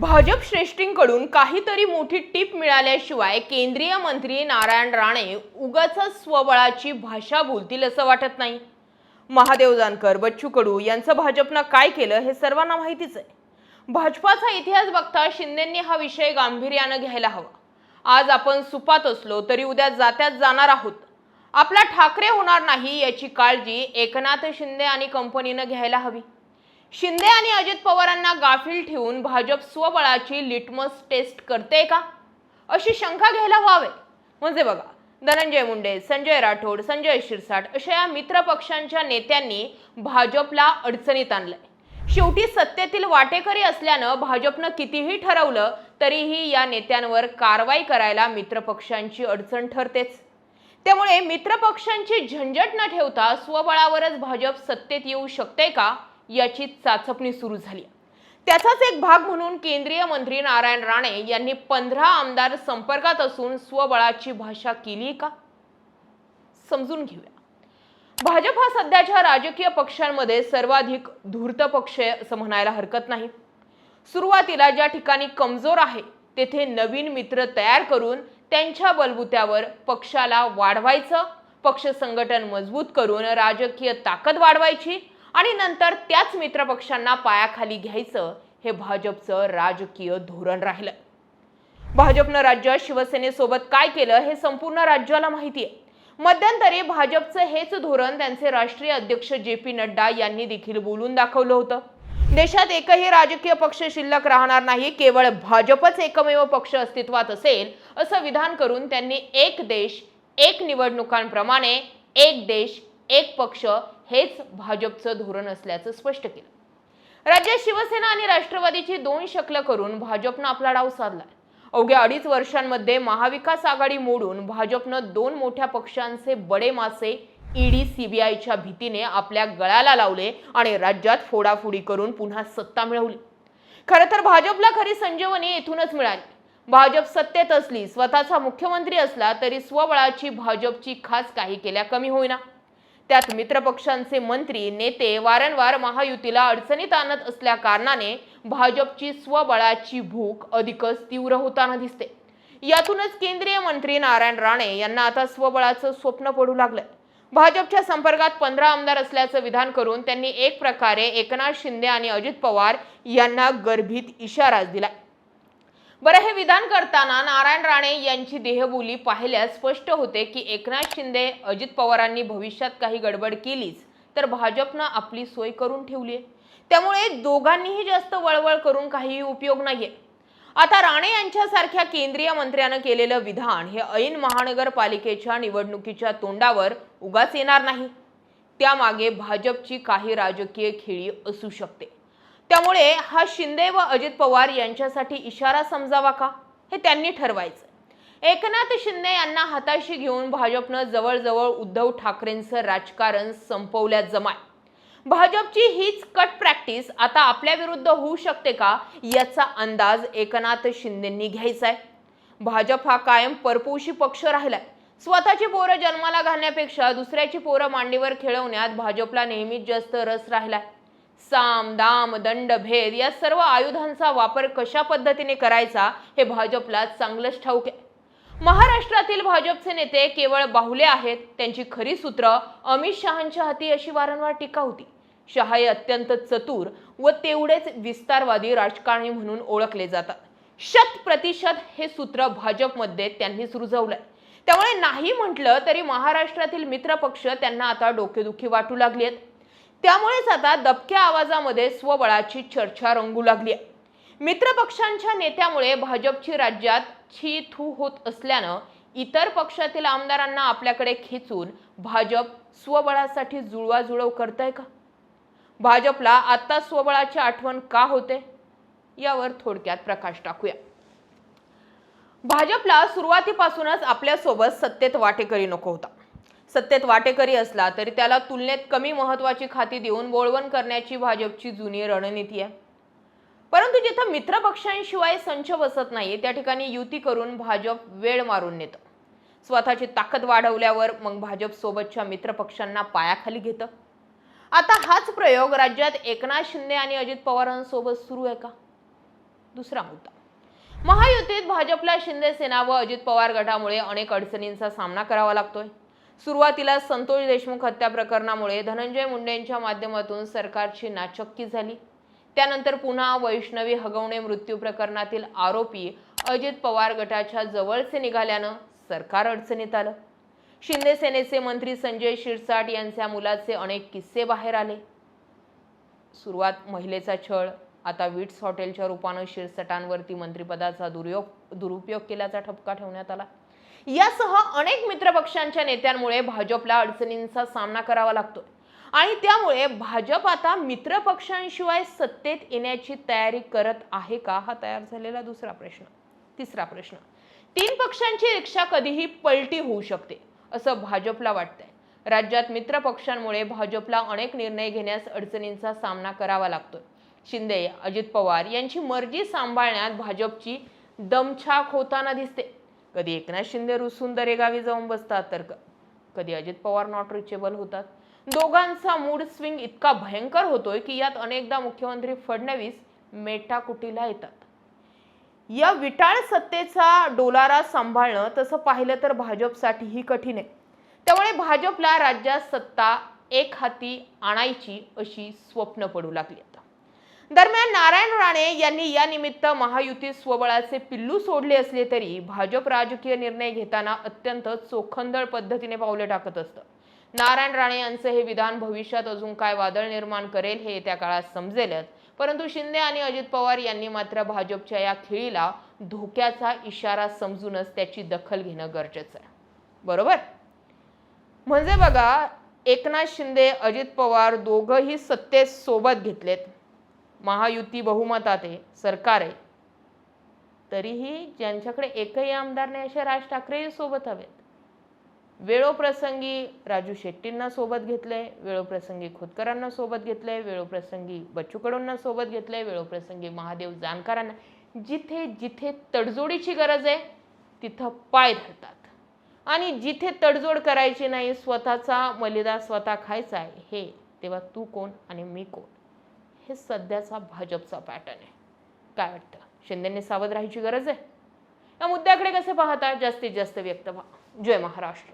भाजप श्रेष्ठींकडून काहीतरी मोठी टीप मिळाल्याशिवाय केंद्रीय मंत्री नारायण राणे उगाच स्वबळाची भाषा बोलतील असं वाटत नाही. महादेव जानकर बच्चू कडू यांचं भाजपनं काय केलं हे सर्वांना माहितीच आहे. भाजपाचा इतिहास बघता शिंदेंनी हा विषय गांभीर्यानं घ्यायला हवा. आज आपण सुपात असलो तरी उद्या जात्यात जाणार आहोत. आपला ठाकरे होणार नाही याची काळजी एकनाथ शिंदे आणि कंपनीनं घ्यायला हवी. शिंदे आणि अजित पवारांना गाफील ठेवून भाजप स्वबळाची लिटमस टेस्ट करते का? अशी शंका घ्यायला व्हावे. म्हणजे बघा धनंजय मुंडे संजय राठोड संजय शिरसाट अशा या मित्रपक्षांच्या नेत्यांनी भाजपला अडचणीत आणलंय. शेवटी सत्तेतील वाटेकरी असल्यानं भाजपनं कितीही ठरवलं तरीही या नेत्यांवर कारवाई करायला मित्रपक्षांची अडचण ठरतेच. त्यामुळे मित्रपक्षांची झंझट न ठेवता स्वबळावरच भाजप सत्तेत येऊ शकते का? याची चाचपणी सुरू झाली. त्याचाच एक भाग म्हणून केंद्रीय मंत्री नारायण राणे यांनी पंधरा आमदार संपर्कात असून स्वबळाची भाषा केली का? समजून घेऊया. भाजप हा सध्याच्या राजकीय पक्षांमध्ये सर्वाधिक धूर्त पक्ष आहे असं म्हणायला हरकत नाही. सुरुवातीला ज्या ठिकाणी कमजोर आहे तेथे नवीन मित्र तयार करून त्यांच्या बलबुत्यावर पक्षाला वाढवायचं पक्ष संघटन मजबूत करून राजकीय ताकद वाढवायची आणि नंतर त्याच मित्रपक्षांना पायाखाली घ्यायचं हे भाजपचं राजकीय धोरण राहिलं. भाजपनं राज्यात शिवसेनेसोबत काय केलं हे संपूर्ण राज्याला माहिती आहे. मध्यंतरी भाजपचं हेच धोरण त्यांचे राष्ट्रीय अध्यक्ष जे पी नड्डा यांनी देखील बोलून दाखवलं होतं. देशात एकही राजकीय पक्ष शिल्लक राहणार नाही केवळ भाजपच एकमेव पक्ष अस्तित्वात असेल असं विधान करून त्यांनी एक देश एक निवडणुकांप्रमाणे एक देश एक पक्ष हेच भाजपचं धोरण असल्याचं स्पष्ट केलं. राज्यात शिवसेना आणि राष्ट्रवादीची दोन शकलं करून भाजपनं आपला डाव साधलाय. अवघ्या अडीच वर्षांमध्ये महाविकास आघाडी मोडून भाजपनं दोन मोठ्या पक्षांचे बडे मासे ईडी सीबीआयच्या भीतीने आपल्या गळाला लावले आणि राज्यात फोडाफोडी करून पुन्हा सत्ता मिळवली. खरं तर भाजपला खरी संजीवनी येथूनच मिळाली. भाजप सत्तेत असली स्वतःचा मुख्यमंत्री असला तरी स्वबळाची भाजपची खास काही केल्या कमी होईना. त्यात मित्रपक्षांचे मंत्री नेते वारंवार महायुतीला अडचणीत आणत असल्या कारणाने भाजपची स्वबळाची भूक अधिकच तीव्र होताना दिसते. यातूनच केंद्रीय मंत्री नारायण राणे यांना आता स्वबळाचं स्वप्न पडू लागलंय. भाजपच्या संपर्कात पंधरा आमदार असल्याचं विधान करून त्यांनी एक प्रकारे एकनाथ शिंदे आणि अजित पवार यांना गर्भित इशाराच दिला बरं हे विधान करताना नारायण राणे यांची देहबोली पाहिल्यास स्पष्ट होते की एकनाथ शिंदे अजित पवारांनी भविष्यात काही गडबड केलीच तर भाजपनं आपली सोय करून ठेवली आहे त्यामुळे दोघांनीही जास्त वळवळ करून काहीही उपयोग नाहीये. आता राणे यांच्यासारख्या केंद्रीय मंत्र्यानं केलेलं विधान हे ऐन महानगरपालिकेच्या निवडणुकीच्या तोंडावर उगाच येणार नाही. त्यामागे भाजपची काही राजकीय खेळी असू शकते. त्यामुळे हा शिंदे व अजित पवार यांच्यासाठी इशारा समजावा का? हे त्यांनी ठरवायचं एकनाथ शिंदे यांना हाताशी घेऊन भाजपनं जवळजवळ उद्धव ठाकरेंचं राजकारण संपवल्या जमाय. भाजपची हीच कट प्रॅक्टिस आता आपल्या विरुद्ध होऊ शकते का याचा अंदाज एकनाथ शिंदेंनी घ्यायचा आहे भाजप हा कायम परपोशी पक्ष राहिलाय. स्वतःची पोरं जन्माला घालण्यापेक्षा दुसऱ्याची पोरं मांडीवर खेळवण्यात भाजपला नेहमीच जास्त रस राहिलाय. साम दाम दंड भेद या सर्व आयुधांचा वापर कशा पद्धतीने करायचा हे भाजपला चांगलंच ठाऊक आहे. महाराष्ट्रातील भाजपचे नेते केवळ बाहुले आहेत त्यांची खरी सूत्र अमित शहांच्या हाती अशी वारंवार टीका होती. शहा हे अत्यंत चतुर व तेवढेच विस्तारवादी राजकारणी म्हणून ओळखले जातात. शत प्रतिशत हे सूत्र भाजपमध्ये त्यांनीच रुजवलंय. त्यामुळे नाही म्हटलं तरी महाराष्ट्रातील मित्रपक्ष त्यांना आता डोकेदुखी वाटू लागली आहेत त्यामुळेच आता दबक्या आवाजामध्ये स्वबळाची चर्चा रंगू लागली आहे. मित्रपक्षांच्या नेत्यामुळे भाजपची राज्यात छी थू होत असल्यानं इतर पक्षातील आमदारांना आपल्याकडे खेचून भाजप स्वबळासाठी जुळवाजुळव करताय का? भाजपला आता स्वबळाची आठवण का होते? यावर थोडक्यात प्रकाश टाकूया. भाजपला सुरुवातीपासूनच आपल्यासोबत सत्तेत वाटेकरी नको होता. सत्तेत वाटेकरी असला तरी त्याला तुलनेत कमी महत्वाची खाती देऊन बोळवण करण्याची भाजपची जुनी रणनीती आहे. परंतु जिथं मित्रपक्षांशिवाय संच बसत नाही त्या ठिकाणी युती करून भाजप वेळ मारून नेतं. स्वतःची ताकद वाढवल्यावर मग भाजप सोबतच्या मित्रपक्षांना पायाखाली घेतं. आता हाच प्रयोग राज्यात एकनाथ शिंदे आणि अजित पवारांसोबत सुरू आहे का? दुसरा मुद्दा. महायुतीत भाजपला शिंदे सेना व अजित पवार गटामुळे अनेक अडचणींचा सामना करावा लागतोय. सुरुवातीला संतोष देशमुख हत्या प्रकरणामुळे धनंजय मुंडेंच्या माध्यमातून सरकारची नाचक्की झाली. त्यानंतर पुन्हा वैष्णवी हगवणे मृत्यू प्रकरणातील आरोपी अजित पवार गटाच्या जवळचे निघाल्यानं सरकार अडचणीत आलं. शिंदे सेनेचे मंत्री संजय शिरसाट यांच्या मुलाचे अनेक किस्से बाहेर आले. सुरुवात महिलेचा छळ. आता विट्स हॉटेलच्या रूपानं शिरसटांवरती मंत्रिपदाचा दुर्योग दुरुपयोग केल्याचा ठपका ठेवण्यात आला. यासह अनेक मित्रपक्षांच्या नेत्यांमुळे भाजपला अडचणींचा सामना करावा लागतो. आणि त्यामुळे भाजप आता मित्रपक्षांशिवाय सत्तेत येण्याची तयारी करत आहे का? हा तयार झालेला दुसरा प्रश्न. तिसरा प्रश्न. तीन पक्षांची रिक्षा कधीही पलटी होऊ शकते असं भाजपला वाटतंय. राज्यात मित्र पक्षांमुळे भाजपला अनेक निर्णय घेण्यास अडचणींचा सामना करावा लागतो शिंदे अजित पवार यांची मर्जी सांभाळण्यात भाजपची दमछाक होताना दिसते. कधी एकनाथ शिंदे रुसून दरेगावी जाऊन बसतात तर कधी अजित पवार नॉट रिचेबल होतात. दोघांचा मूड स्विंग इतका भयंकर होतोय की यात अनेकदा मुख्यमंत्री फडणवीस मेटाकुटीला येतात. या विटाळ सत्तेचा डोलारा सांभाळणं तसं पाहिलं तर भाजपसाठीही कठीण आहे. त्यामुळे भाजपला राज्यात सत्ता एक हाती आणायची अशी स्वप्न पडू लागली आता. दरम्यान नारायण राणे यांनी या निमित्त महायुतीत स्वबळाचे पिल्लू सोडले असले तरी भाजप राजकीय निर्णय घेताना अत्यंत चोखंदळ पद्धतीने पावले टाकत असतं. नारायण राणे यांचं हे विधान भविष्यात अजून काय वादळ निर्माण करेल हे येत्या काळात समजेलच. परंतु शिंदे आणि अजित पवार यांनी मात्र भाजपच्या या खेळीला धोक्याचा इशारा समजूनच त्याची दखल घेणं गरजेचं आहे. बरोबर? म्हणजे बघा एकनाथ शिंदे अजित पवार दोघंही सत्तेसोबत घेतलेत. महायुती बहुमतात आहे सरकार आहे. तरीही ज्यांच्याकडे एकही आमदार नाही असे राज ठाकरे सोबत हवेत. वेळोप्रसंगी राजू शेट्टींना सोबत घेतलंय वेळोप्रसंगी खोतकरांना सोबत घेतलंय वेळोप्रसंगी बच्चू कडूंना सोबत घेतलंय वेळोप्रसंगी महादेव जानकरांना. जिथे जिथे तडजोडीची गरज आहे तिथं पाय धरतात. आणि जिथे तडजोड करायची नाही स्वतःचा मलिदा स्वतः खायचा आहे हे तेव्हा तू कोण आणि मी कोण? हे सध्याचा भाजपचा पॅटर्न आहे. काय वाटतं? शिंदेंनी सावध राहायची गरज आहे? या मुद्द्याकडे कसे पाहता? जास्तीत जास्त व्यक्त व्हा. जय महाराष्ट्र.